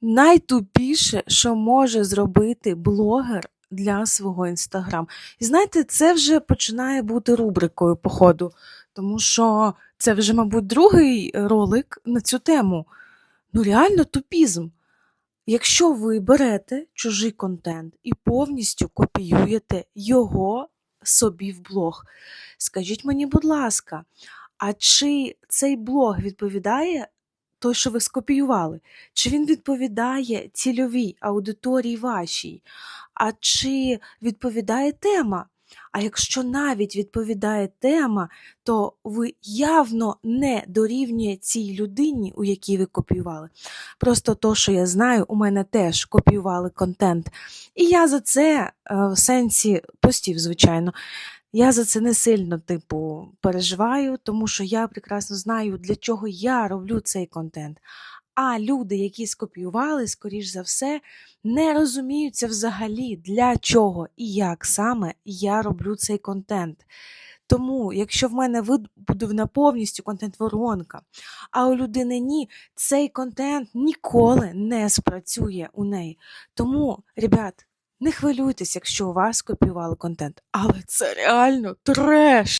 найтупіше, що може зробити блогер для свого інстаграм. І знаєте, це вже починає бути рубрикою, походу, тому що це вже, мабуть, другий ролик на цю тему. Ну, реально тупізм. Якщо ви берете чужий контент і повністю копіюєте його собі в блог, скажіть мені, будь ласка, а чи цей блог відповідає той, що ви скопіювали? Чи він відповідає цільовій аудиторії вашій? А чи відповідає тема? А якщо навіть відповідає тема, то ви явно не дорівнює цій людині, у якій ви копіювали. Просто то, що я знаю, у мене теж копіювали контент. І я за це е, в сенсі постів, звичайно. Я за це не сильно, типу, переживаю, тому що я прекрасно знаю, для чого я роблю цей контент. А люди, які скопіювали, скоріш за все, не розуміються взагалі, для чого і як саме я роблю цей контент. Тому, якщо в мене вибудована повністю контент-воронка, а у людини ні, цей контент ніколи не спрацює у неї. Тому, ребят, не хвилюйтесь, якщо у вас копіювали контент, але це реально треш.